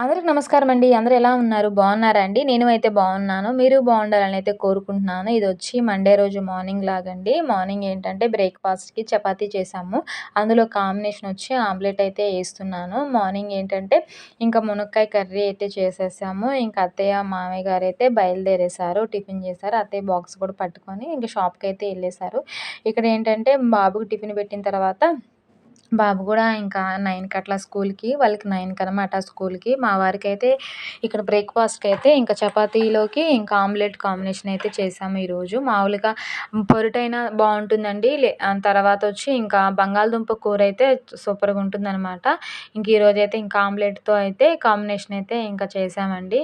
అందరికి నమస్కారం అండి అందరు ఎలా ఉన్నారు? బాగున్నారా అండి? నేను అయితే బాగున్నాను. మీరు బాగుండాలని అయితే కోరుకుంటున్నాను. ఇది వచ్చి మండే రోజు మార్నింగ్ లాగండి. మార్నింగ్ ఏంటంటే బ్రేక్ఫాస్ట్కి చపాతీ చేసాము. అందులో కాంబినేషన్ వచ్చి ఆమ్లెట్ అయితే వేస్తున్నాను. మార్నింగ్ ఏంటంటే ఇంకా మునక్కాయ కర్రీ అయితే చేసేసాము. ఇంకా అత్తయ్య మామయ్య గారు అయితే బయలుదేరేశారు. టిఫిన్ చేశారు. అత్తయ్య బాక్స్ కూడా పట్టుకొని ఇంకా షాప్కి అయితే వెళ్ళేశారు. ఇక్కడ ఏంటంటే బాబుకి టిఫిన్ పెట్టిన తర్వాత బాబు కూడా ఇంకా నైన్కి అట్లా స్కూల్కి వాళ్ళకి నైన్కి అనమాట స్కూల్కి. మా వారికి అయితే ఇక్కడ బ్రేక్ఫాస్ట్కి అయితే ఇంకా చపాతీలోకి ఇంకా ఆమ్లెట్ కాంబినేషన్ అయితే చేసాము ఈరోజు. మామూలుగా పొరుటైనా బాగుంటుందండి. తర్వాత వచ్చి ఇంకా బంగాళదుంప కూర అయితే సూపర్గా ఉంటుందన్నమాట ఇంక ఈరోజు అయితే ఇంకా ఆమ్లెట్తో అయితే కాంబినేషన్ అయితే ఇంకా చేసామండి.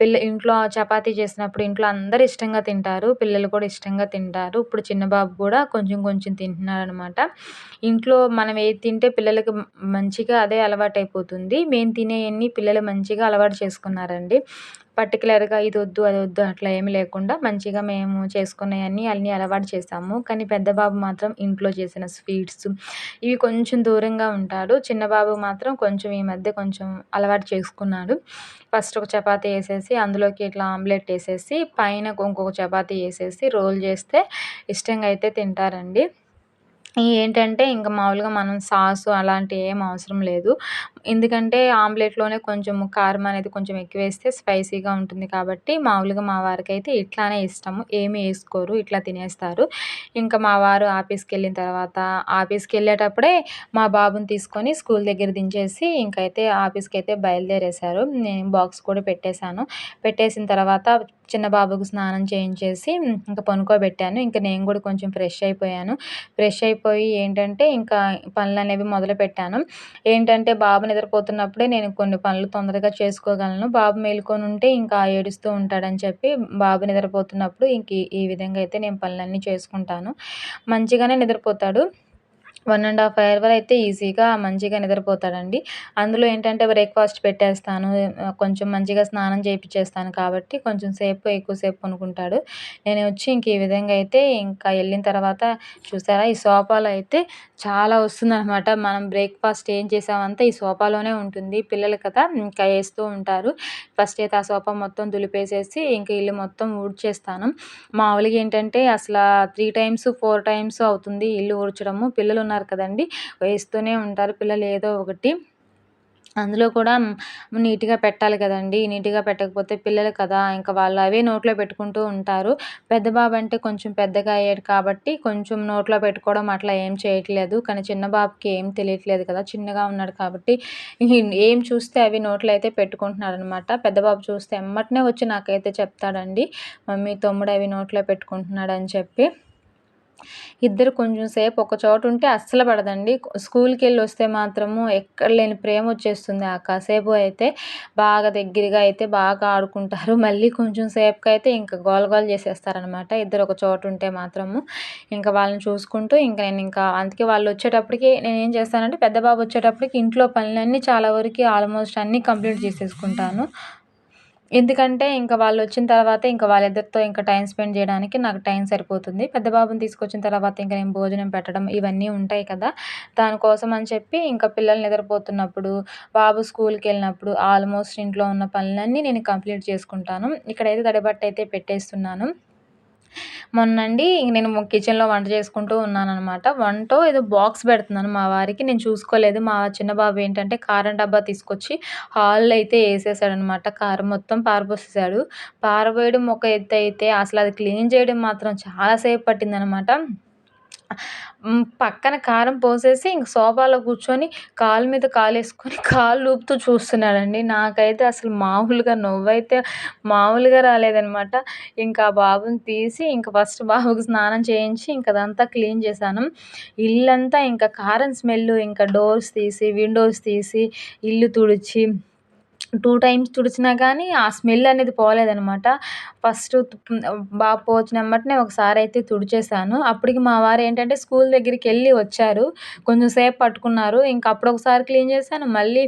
పిల్ల ఇంట్లో చపాతీ చేసినప్పుడు ఇంట్లో అందరు ఇష్టంగా తింటారు. పిల్లలు కూడా ఇష్టంగా తింటారు. ఇప్పుడు చిన్న బాబు కూడా కొంచెం కొంచెం తింటున్నాడు అనమాట ఇంట్లో మనం ఏ తింటే పిల్లలకి మంచిగా అదే అలవాటు అయిపోతుంది మేము తినేవన్నీ పిల్లలు మంచిగా అలవాటు చేసుకున్నారండి. పర్టికులర్గా ఇది వద్దు అది వద్దు అట్లా ఏమి లేకుండా మంచిగా మేము చేసుకునేవన్నీ అన్నీ అలవాటు చేసాము. కానీ పెద్ద బాబు మాత్రం ఇంట్లో చేసిన స్వీట్స్ ఇవి కొంచెం దూరంగా ఉంటాడు. చిన్న బాబు మాత్రం కొంచెం ఈ మధ్య కొంచెం అలవాటు చేసుకున్నాడు. ఫస్ట్ ఒక చపాతీ వేసేసి అందులోకి ఇట్లా ఆమ్లెట్ వేసేసి పైన ఇంకొక చపాతీ వేసేసి రోల్ చేస్తే ఇష్టంగా అయితే తింటారండి. ఏంటంటే ఇంకా మామూలుగా మనం సాసు అలాంటివి ఏం అవసరం లేదు. ఎందుకంటే ఆమ్లెట్లోనే కొంచెం కారం అనేది కొంచెం ఎక్కువ వేస్తే స్పైసీగా ఉంటుంది కాబట్టి మామూలుగా మా వారికి అయితే ఇట్లానే ఇష్టము. ఏమి వేసుకోరు ఇట్లా తినేస్తారు. ఇంకా మా వారు ఆఫీస్కి వెళ్ళిన తర్వాత ఆఫీస్కి వెళ్ళేటప్పుడే మా బాబుని తీసుకొని స్కూల్ దగ్గర దించేసి ఇంకైతే ఆఫీస్కి అయితే బయలుదేరేశారు. నేను బాక్స్ కూడా పెట్టేశాను. పెట్టేసిన తర్వాత చిన్న బాబుకు స్నానం చేయించేసి ఇంకా పనుకోబెట్టాను. ఇంకా నేను కూడా కొంచెం ఫ్రెష్ అయిపోయాను. ఫ్రెష్ అయిపోయి ఏంటంటే ఇంకా పనులు అనేవి మొదలుపెట్టాను. ఏంటంటే బాబు నిద్రపోతున్నప్పుడే నేను కొన్ని పనులు తొందరగా చేసుకోగలను. బాబు మేలుకొని ఉంటే ఇంకా ఏడుస్తూ ఉంటాడని చెప్పి బాబు నిద్రపోతున్నప్పుడు ఇంక ఈ విధంగా అయితే నేను పనులన్నీ చేసుకుంటాను. మంచిగానే నిద్రపోతాడు. వన్ అండ్ హాఫ్ అవర్ అయితే ఈజీగా మంచిగా నిద్రపోతాడండి. అందులో ఏంటంటే బ్రేక్ఫాస్ట్ పెట్టేస్తాను కొంచెం మంచిగా స్నానం చేయించేస్తాను కాబట్టి కొంచెం సేపు ఎక్కువసేపు పనుకుంటాడు. నేను వచ్చి ఇంక ఈ విధంగా అయితే ఇంకా వెళ్ళిన తర్వాత చూసారా ఈ సోఫాలో అయితే చాలా వస్తుందన్నమాట. మనం బ్రేక్ఫాస్ట్ ఏం చేసామంతా ఈ సోఫాలోనే ఉంటుంది పిల్లలు కదా ఇంకా వేస్తూ ఉంటారు. ఫస్ట్ అయితే ఆ సోఫా మొత్తం దులిపేసేసి ఇంకా ఇల్లు మొత్తం ఊడ్చేస్తాను. మామూలుగా ఏంటంటే అసలు త్రీ టైమ్స్ ఫోర్ టైమ్స్ అవుతుంది ఇల్లు ఊడ్చడము. పిల్లలు ఉన్నారు కదండి. వేస్తూనే ఉంటారు పిల్లలు ఏదో ఒకటి. అందులో కూడా నీట్గా పెట్టాలి కదండి. నీట్గా పెట్టకపోతే పిల్లలు కదా ఇంకా వాళ్ళు అవే నోట్లో పెట్టుకుంటూ ఉంటారు. పెద్ద బాబు అంటే కొంచెం పెద్దగా అయ్యాడు కాబట్టి కొంచెం నోట్లో పెట్టుకోవడం అట్లా ఏం చేయట్లేదు. కానీ చిన్న బాబుకి ఏం తెలియట్లేదు కదా చిన్నగా ఉన్నాడు కాబట్టి ఏం చూస్తే అవి నోట్లో అయితే పెట్టుకుంటున్నాడు అనమాట పెద్ద బాబు చూస్తే ఎమ్మటనే వచ్చి నాకైతే చెప్తాడండి మమ్మీ తమ్ముడు అవి నోట్లో పెట్టుకుంటున్నాడు అని చెప్పి. ఇద్దరు కొంచెం సేపు ఒక చోట ఉంటే అస్సలు పడదండి. స్కూల్కి వెళ్ళి వస్తే మాత్రము ఎక్కడ లేని ప్రేమ వచ్చేస్తుంది. ఆ కాసేపు అయితే బాగా దగ్గరగా అయితే బాగా ఆడుకుంటారు. మళ్ళీ కొంచెం సేపుకి అయితే ఇంకా గోల గోల చేసేస్తారనమాట ఇద్దరు ఒక చోట ఉంటే మాత్రము ఇంకా వాళ్ళని చూసుకుంటూ ఇంకా నేను ఇంకా అందుకే వాళ్ళు వచ్చేటప్పటికి నేను ఏం చేస్తానంటే పెద్ద బాబు వచ్చేటప్పటికి ఇంట్లో పనులన్నీ చాలా వరకు ఆల్మోస్ట్ అన్నీ కంప్లీట్ చేసేసుకుంటాను. ఎందుకంటే ఇంకా వాళ్ళు వచ్చిన తర్వాత ఇంకా వాళ్ళిద్దరితో ఇంకా టైం స్పెండ్ చేయడానికి నాకు టైం సరిపోతుంది. పెద్ద బాబుని తీసుకొచ్చిన తర్వాత ఇంకా నేను భోజనం పెట్టడం ఇవన్నీ ఉంటాయి కదా. దానికోసం అని చెప్పి ఇంకా పిల్లలు నిద్రపోతున్నప్పుడు బాబు స్కూల్కి వెళ్ళినప్పుడు ఆల్మోస్ట్ ఇంట్లో ఉన్న పనులన్నీ నేను కంప్లీట్ చేసుకుంటాను. ఇక్కడైతే తడిబట్ట అయితే పెట్టేస్తున్నాను. మొన్నండి నేను కిచెన్లో వంట చేసుకుంటూ ఉన్నాననమాట వంటో ఏదో బాక్స్ పెడుతున్నాను మా వారికి. నేను చూసుకోలేదు. మా చిన్న బాబు ఏంటంటే కారం డబ్బా తీసుకొచ్చి హాల్లో అయితే వేసేసాడనమాట కారం మొత్తం పారబోసేసాడు. పారబోయడం ఒక ఎత్తు అయితే అసలు అది క్లీన్ చేయడం మాత్రం చాలాసేపు పట్టిందనమాట పక్కన కారం పోసేసి ఇంక సోఫాలో కూర్చొని కాలు మీద కాలు వేసుకొని కాళ్ళు ఊపుతూ చూస్తున్నాడండి. నాకైతే అసలు మామూలుగా నవ్వైతే మామూలుగా రాలేదనమాట ఇంకా బాబుని తీసి ఇంక ఫస్ట్ బాబుకి స్నానం చేయించి ఇంక అదంతా క్లీన్ చేశాను. ఇల్లంతా ఇంకా కారం స్మెల్ ఇంకా డోర్స్ తీసి విండోస్ తీసి ఇల్లు తుడిచి టూ టైమ్స్ తుడిచినా కానీ ఆ స్మెల్ అనేది పోలేదనమాట ఫస్ట్ బాబు వచ్చిన వెంబటనే ఒకసారి అయితే తుడిచేసాను అప్పటికి మా వారు ఏంటంటే స్కూల్ దగ్గరికి వెళ్ళి వచ్చారు. కొంచెం సేపు పట్టుకున్నారు. ఇంకా అప్పుడు ఒకసారి క్లీన్ చేశాను. మళ్ళీ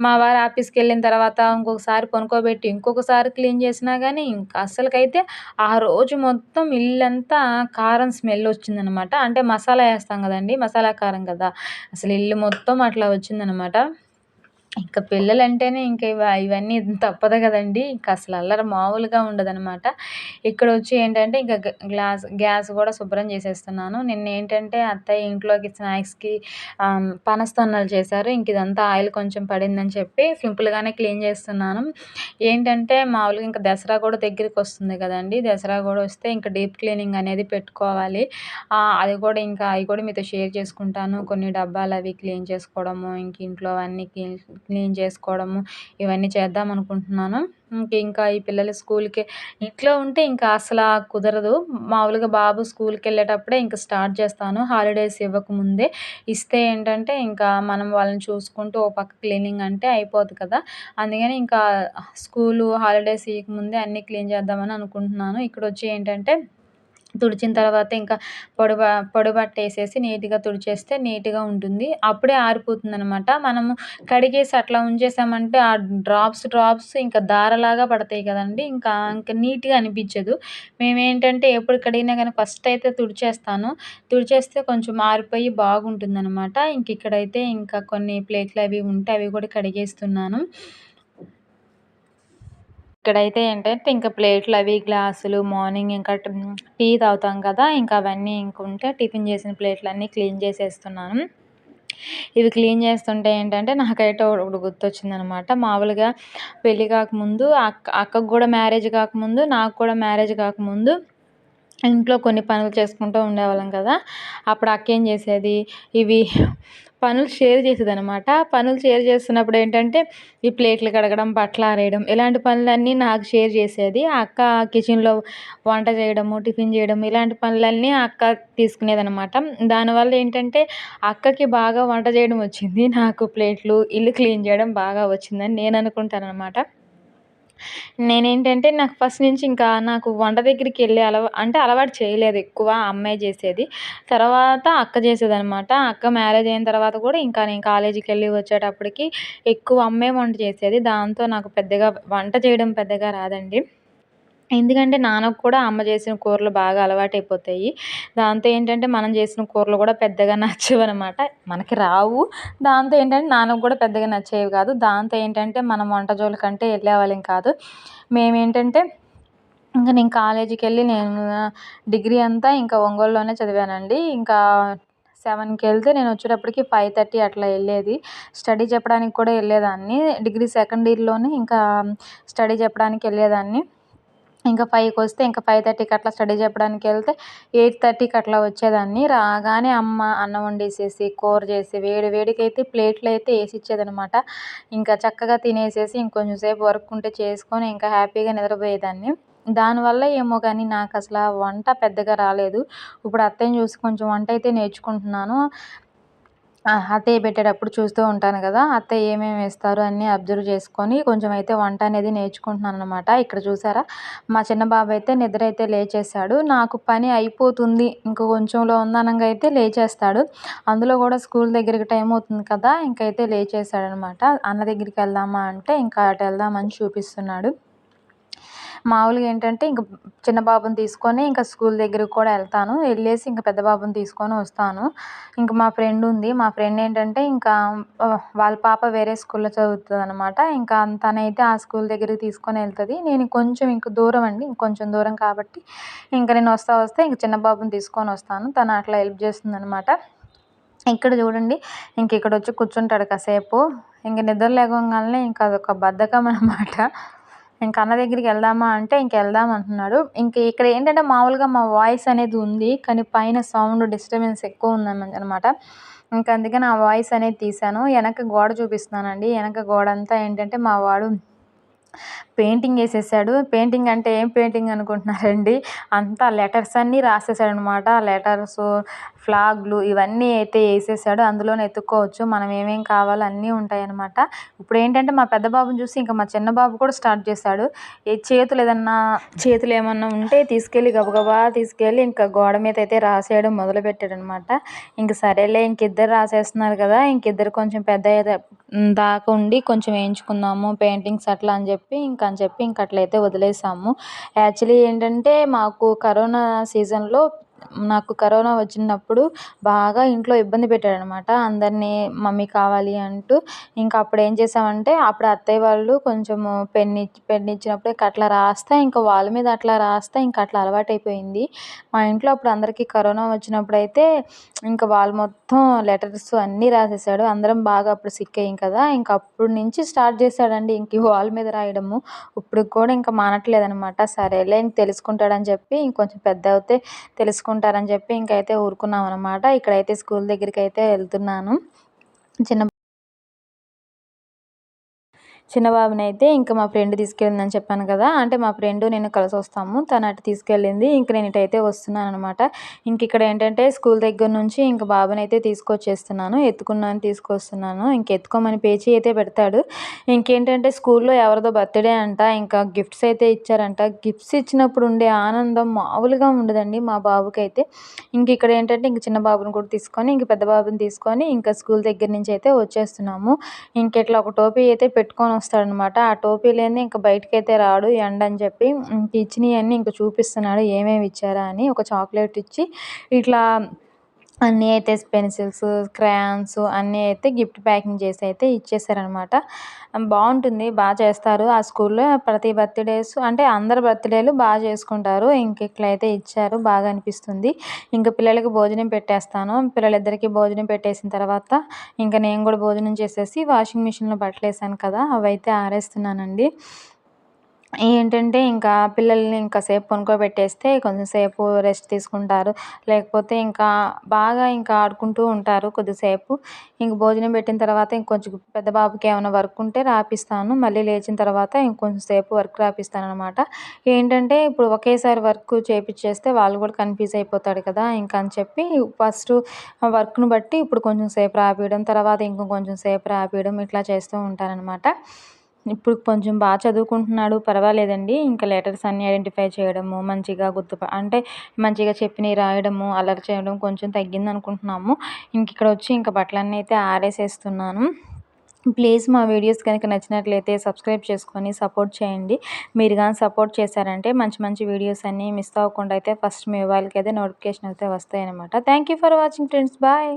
మా వారు ఆఫీస్కి వెళ్ళిన తర్వాత ఇంకొకసారి కొనుక్కోబెట్టి ఇంకొకసారి క్లీన్ చేసినా కానీ ఇంకా అస్సలకైతే ఆ రోజు మొత్తం ఇల్లంతా కారం స్మెల్ వచ్చిందనమాట అంటే మసాలా వేస్తాం కదండి మసాలా కారం కదా. అసలు ఇల్లు మొత్తం అట్లా వచ్చిందనమాట ఇంకా పిల్లలంటేనే ఇంకా ఇవన్నీ తప్పదు కదండీ. ఇంక అసలు అల్లరి మామూలుగా ఉండదనమాట ఇక్కడ వచ్చి ఏంటంటే ఇంకా గ్లాస్ గ్యాస్ కూడా శుభ్రం చేసేస్తున్నాను. నిన్న ఏంటంటే అత్తయ్య ఇంట్లోకి స్నాక్స్కి పనస్తన్నాలు చేశారు. ఇంక ఇదంతా ఆయిల్ కొంచెం పడిందని చెప్పి సింపుల్గానే క్లీన్ చేస్తున్నాను. ఏంటంటే మామూలుగా ఇంకా దసరా కూడా దగ్గరికి వస్తుంది కదండి. దసరా కూడా వస్తే ఇంకా డీప్ క్లీనింగ్ అనేది పెట్టుకోవాలి. అది కూడా ఇంకా అవి కూడా మీతో షేర్ చేసుకుంటాను. కొన్ని డబ్బాలు అవి క్లీన్ చేసుకోవడము ఇంక ఇంట్లో అన్నీ క్లీన్ క్లీన్ చేసుకోవడము ఇవన్నీ చేద్దాం అనుకుంటున్నాను ఇంకా ఈ పిల్లలు స్కూల్కి ఇంట్లో ఉంటే ఇంకా అసలు కుదరదు. మామూలుగా బాబు స్కూల్కి వెళ్ళేటప్పుడే ఇంకా స్టార్ట్ చేస్తాను. హాలిడేస్ ఇవ్వకముందే. ఇస్తే ఏంటంటే ఇంకా మనం వాళ్ళని చూసుకుంటూ ఓ పక్క క్లీనింగ్ అంటే అయిపోదు కదా. అందుకని ఇంకా స్కూలు హాలిడేస్ ఇవ్వకముందే అన్నీ క్లీన్ చేద్దామని అనుకుంటున్నాను. ఇక్కడ వచ్చి ఏంటంటే తుడిచిన తర్వాత ఇంకా పొడి పొడబట్టేసేసి పొడి బట్ట వేసేసి నీట్గా తుడిచేస్తే నీట్గా ఉంటుంది. అప్పుడే ఆరిపోతుంది అనమాట మనము కడిగేసి అట్లా ఉంచేసామంటే ఆ డ్రాప్స్ డ్రాప్స్ ఇంకా దారలాగా పడతాయి కదండి. ఇంకా ఇంకా నీట్గా అనిపించదు. మేమేంటంటే ఎప్పుడు కడిగినా కానీ ఫస్ట్ అయితే తుడిచేస్తాను. తుడిచేస్తే కొంచెం ఆరిపోయి బాగుంటుంది అనమాట ఇంక ఇక్కడైతే ఇంకా కొన్ని ప్లేట్లు అవి ఉంటే అవి కూడా కడిగేస్తున్నాను. ఇక్కడైతే ఏంటంటే ఇంకా ప్లేట్లు అవి గ్లాసులు మార్నింగ్ ఇంకా టీ తాగుతాం కదా ఇంకా అవన్నీ ఇంక ఉంటే టిఫిన్ చేసిన ప్లేట్లు అన్నీ క్లీన్ చేసేస్తున్నాను. ఇవి క్లీన్ చేస్తుంటే ఏంటంటే నాకైతే ఒకటి గుర్తొచ్చిందనమాట. మామూలుగా పెళ్ళి కాకముందు అక్క అక్కకు కూడా మ్యారేజ్ కాకముందు నాకు కూడా మ్యారేజ్ కాకముందు ఇంట్లో కొన్ని పనులు చేసుకుంటూ ఉండేవాళ్ళం కదా. అప్పుడు అక్క ఏం చేసేది? ఇవి పనులు షేర్ చేసేది అనమాట పనులు షేర్ చేస్తున్నప్పుడు ఏంటంటే ఈ ప్లేట్లు కడగడం బట్టలు ఆరేయడం ఇలాంటి పనులన్నీ నాకు షేర్ చేసేది. అక్క కిచెన్లో వంట చేయడము టిఫిన్ చేయడం ఇలాంటి పనులన్నీ అక్క తీసుకునేది అనమాట దానివల్ల ఏంటంటే అక్కకి బాగా వంట చేయడం వచ్చింది. నాకు ప్లేట్లు ఇల్లు క్లీన్ చేయడం బాగా వచ్చిందని నేను అనుకుంటాను అనమాట నేనేంటంటే నాకు ఫస్ట్ నుంచి ఇంకా నాకు వంట దగ్గరికి వెళ్ళి అలవా అంటే అలవాటు చేయలేదు ఎక్కువ అమ్మాయి చేసేది. తర్వాత అక్క చేసేదనమాట అక్క మ్యారేజ్ అయిన తర్వాత కూడా ఇంకా నేను కాలేజీకి వెళ్ళి వచ్చేటప్పటికి ఎక్కువ అమ్మే వంట చేసేది. దాంతో నాకు పెద్దగా వంట చేయడం పెద్దగా రాదండి. ఎందుకంటే నాన్నకు కూడా అమ్మ చేసిన కూరలు బాగా అలవాటైపోతాయి. దాంతో ఏంటంటే మనం చేసిన కూరలు కూడా పెద్దగా నచ్చవనమాట. మనకి రావు. దాంతో ఏంటంటే నాన్నకు కూడా పెద్దగా నచ్చేవి కాదు. దాంతో ఏంటంటే మనం వంట జోలికంటే వెళ్ళేవాళ్ళం కాదు. మేమేంటంటే ఇంకా నేను కాలేజీకి వెళ్ళి నేను డిగ్రీ అంతా ఇంకా ఒంగోలులోనే చదివానండి. ఇంకా సెవెన్కి వెళ్తే నేను వచ్చేటప్పటికి ఫైవ్ థర్టీ అట్లా వెళ్ళేది. స్టడీ చెప్పడానికి కూడా వెళ్ళేదాన్ని. డిగ్రీ సెకండ్ ఇయర్లోనే ఇంకా స్టడీ చెప్పడానికి వెళ్ళేదాన్ని. ఇంకా ఫైవ్కి వస్తే ఇంకా ఫైవ్ థర్టీకి అట్లా స్టడీ చెప్పడానికి వెళ్తే ఎయిట్ థర్టీకి అట్లా వచ్చేదాన్ని. రాగానే అమ్మ అన్నం వండేసేసి కూర చేసి వేడి వేడికి అయితే ప్లేట్లు అయితే వేసి ఇచ్చేదనమాట ఇంకా చక్కగా తినేసేసి ఇంకొంచెం సేపు వర్క్ ఉంటే చేసుకొని ఇంకా హ్యాపీగా నిద్రపోయేదాన్ని. దానివల్ల ఏమో కానీ నాకు అసలు వంట పెద్దగా రాలేదు. ఇప్పుడు అత్తయ్యని చూసి కొంచెం వంట అయితే నేర్చుకుంటున్నాను. అత్తయ్య పెట్టేటప్పుడు చూస్తూ ఉంటాను కదా అత్తయ్య ఏమేమి వేస్తారు అన్నీ అబ్జర్వ్ చేసుకొని కొంచెం అయితే వంట అనేది నేర్చుకుంటున్నాను అనమాట ఇక్కడ చూసారా? మా చిన్న బాబు అయితే నిద్ర అయితే లేచేసాడు నాకు పని అయిపోతుంది. ఇంక కొంచెంలో ఉందనంగా అయితే లేచేస్తాడు. అందులో కూడా స్కూల్ దగ్గరికి టైం అవుతుంది కదా ఇంకైతే లేచేసాడు అనమాట అన్న దగ్గరికి వెళ్దామా అంటే ఇంకా అటు వెళ్దామని చూపిస్తున్నాడు. మామూలుగా ఏంటంటే ఇంక చిన్న బాబుని తీసుకొని ఇంకా స్కూల్ దగ్గరికి కూడా వెళ్తాను. వెళ్ళేసి ఇంకా పెద్ద బాబుని తీసుకొని వస్తాను. ఇంక మా ఫ్రెండ్ ఉంది. మా ఫ్రెండ్ ఏంటంటే ఇంకా వాళ్ళ పాప వేరే స్కూల్లో చదువుతుంది అనమాట ఇంకా తనైతే ఆ స్కూల్ దగ్గరికి తీసుకొని వెళ్తుంది. నేను కొంచెం ఇంక దూరం అండి. ఇంకొంచెం దూరం కాబట్టి ఇంకా నేను వస్తా వస్తే ఇంక చిన్న బాబుని తీసుకొని వస్తాను. తను అట్లా హెల్ప్ చేస్తుంది అనమాట ఇక్కడ చూడండి ఇంక ఇక్కడ వచ్చి కూర్చుంటాడు కాసేపు. ఇంక నిద్ర లేవగానే ఇంకా అదొక బద్ధకం అనమాట ఇంక అన్న దగ్గరికి వెళ్దామా అంటే ఇంక వెళ్దాం అంటున్నాడు. ఇంక ఇక్కడ ఏంటంటే మామూలుగా మా వాయిస్ అనేది ఉంది కానీ పైన సౌండ్ డిస్టర్బెన్స్ ఎక్కువ ఉంది అనమాట ఇంక అందుకని ఆ వాయిస్ అనేది తీశాను. వెనక గోడ చూపిస్తున్నానండి. వెనక గోడ అంతా ఏంటంటే మా వాడు పెయింటింగ్ వేసేసాడు. పెయింటింగ్ అంటే ఏం పెయింటింగ్ అనుకుంటున్నారండి? అంతా లెటర్స్ అన్నీ రాసేసాడు అనమాట లెటర్స్ ఫ్లాగ్లు ఇవన్నీ అయితే వేసేసాడు. అందులోనే ఎత్తుక్కోవచ్చు మనం ఏమేం కావాలో అన్నీ ఉంటాయన్నమాట. ఇప్పుడు ఏంటంటే మా పెద్ద బాబుని చూసి ఇంకా మా చిన్న బాబు కూడా స్టార్ట్ చేశాడు. ఏ చేతులు ఏదన్నా చేతులు ఏమన్నా ఉంటే తీసుకెళ్ళి గబగబా తీసుకెళ్ళి ఇంకా గోడ మీద అయితే రాసేయడం మొదలుపెట్టాడు అనమాట ఇంక సరేలే ఇంకిద్దరు రాసేస్తున్నారు కదా. ఇంక ఇద్దరు కొంచెం పెద్ద దాకా ఉండి కొంచెం వేయించుకుందాము పెయింటింగ్స్ అట్లా అని చెప్పి చెప్పి ఇంకా అని చెప్పి ఇంక అట్లయితే వదిలేసాము. యాక్చువల్లీ ఏంటంటే మాకు కరోనా సీజన్లో నాకు కరోనా వచ్చినప్పుడు బాగా ఇంట్లో ఇబ్బంది పెట్టాడనమాట. అందరినీ మమ్మీ కావాలి అంటూ ఇంకా అప్పుడు ఏం చేసామంటే అప్పుడు అత్తయ్య వాళ్ళు కొంచెము పెన్ పెన్ ఇచ్చినప్పుడు అట్లా రాస్తే ఇంకా వాళ్ళ మీద అట్లా రాస్తే ఇంకా అట్లా అలవాటైపోయింది. మా ఇంట్లో అప్పుడు అందరికీ కరోనా వచ్చినప్పుడు అయితే ఇంకా వాళ్ళు మొత్తం లెటర్స్ అన్నీ రాసేసాడు. అందరం బాగా అప్పుడు సిక్ అయ్యాం కదా ఇంకా అప్పటి నుంచి స్టార్ట్ చేశాడండి ఇంక వాళ్ళ మీద రాయడము. ఇప్పుడు కూడా ఇంకా మానట్లేదనమాట. సరేలే ఇంక తెలుసుకుంటాడని చెప్పి ఇంకొంచెం పెద్ద అవుతే తీసుకుంటారని చెప్పి ఇంకైతే ఊరుకున్నాం అనమాట ఇక్కడైతే స్కూల్ దగ్గరికి అయితే వెళ్తున్నాను. చిన్న చిన్న అయితే ఇంకా మా ఫ్రెండ్ తీసుకెళ్ళిందని చెప్పాను కదా. అంటే మా ఫ్రెండ్ నేను కలిసి వస్తాము. తను అటు తీసుకెళ్ళింది. ఇంక నేను ఇటైతే వస్తున్నాను అనమాట ఇంక ఇక్కడ ఏంటంటే స్కూల్ దగ్గర నుంచి ఇంక బాబుని అయితే తీసుకొచ్చేస్తున్నాను. ఎత్తుకున్నాను తీసుకొస్తున్నాను. ఇంక ఎత్తుకోమని పేచీ అయితే పెడతాడు. ఇంకేంటంటే స్కూల్లో ఎవరిదో బర్త్డే అంట. ఇంకా గిఫ్ట్స్ అయితే ఇచ్చారంట. గిఫ్ట్స్ ఇచ్చినప్పుడు ఉండే ఆనందం మామూలుగా ఉండదండి మా బాబుకి అయితే ఇంక ఇక్కడ ఏంటంటే ఇంక చిన్న బాబుని కూడా తీసుకొని ఇంక పెద్ద బాబుని తీసుకొని ఇంకా స్కూల్ దగ్గర నుంచి అయితే వచ్చేస్తున్నాము. ఇంక ఇట్లా ఒక టోపీ అయితే పెట్టుకొని వస్తాడనమాట ఆ టోపీ లేని ఇంకా బయటకైతే రాడు ఎండ అని చెప్పి. ఇచ్చినవన్నీ ఇంకా చూపిస్తున్నాడు ఏమేమి ఇచ్చారా అని ఒక చాక్లెట్ ఇచ్చి ఇట్లా అన్నీ అయితే పెన్సిల్స్ క్రయాన్స్ అన్నీ అయితే గిఫ్ట్ ప్యాకింగ్ చేసి అయితే ఇచ్చేసారనమాట బాగుంటుంది బాగా చేస్తారు. ఆ స్కూల్లో ప్రతి బర్త్డేస్ అంటే అందరు బర్త్డేలు బాగా చేసుకుంటారు. ఇంక ఇట్లా అయితే ఇచ్చారు బాగా అనిపిస్తుంది. ఇంకా పిల్లలకి భోజనం పెట్టేస్తాను. పిల్లలిద్దరికీ భోజనం పెట్టేసిన తర్వాత ఇంకా నేను కూడా భోజనం చేసేసి వాషింగ్ మిషన్లో బట్టలు వేసాను కదా అవైతే ఆరేస్తున్నానండి. ఏంటంటే ఇంకా పిల్లల్ని ఇంకా సేపు పనుకోబెట్టేస్తే కొంచెంసేపు రెస్ట్ తీసుకుంటారు. లేకపోతే ఇంకా బాగా ఇంకా ఆడుకుంటూ ఉంటారు కొద్దిసేపు. ఇంక భోజనం పెట్టిన తర్వాత ఇంకొంచెం పెద్ద బాబుకి ఏమైనా వర్క్ ఉంటే రాపిస్తాను. మళ్ళీ లేచిన తర్వాత ఇంకొంచెం సేపు వర్క్ రాపిస్తాను అనమాట ఏంటంటే ఇప్పుడు ఒకేసారి వర్క్ చేపించేస్తే వాళ్ళు కూడా కన్ఫ్యూజ్ అయిపోతాడు కదా ఇంకా అని చెప్పి ఫస్ట్ వర్క్ను బట్టి ఇప్పుడు కొంచెం సేపు రాపియడం తర్వాత ఇంకొంచెం సేపు రాపియడం ఇట్లా చేస్తూ ఉంటారనమాట ఇప్పుడు కొంచెం బాగా చదువుకుంటున్నాడు పర్వాలేదండి. ఇంకా లెటర్స్ అన్నీ ఐడెంటిఫై చేయడము మంచిగా గుర్తు అంటే మంచిగా చెప్పినవి రాయడము అల్లరి చేయడం కొంచెం తగ్గింది అనుకుంటున్నాము ఇంక ఇక్కడ వచ్చి ఇంకా బట్టలన్నీ అయితే ఆరేసేస్తున్నాను. ప్లీజ్ మా వీడియోస్ కనుక నచ్చినట్లయితే సబ్స్క్రైబ్ చేసుకొని సపోర్ట్ చేయండి. మీరు కానీ సపోర్ట్ చేశారంటే మంచి మంచి వీడియోస్ అన్నీ మిస్ అవ్వకుండా అయితే ఫస్ట్ మీ మొబైల్కి అయితే నోటిఫికేషన్ అయితే వస్తాయన్నమాట. Thank you for watching friends. Bye.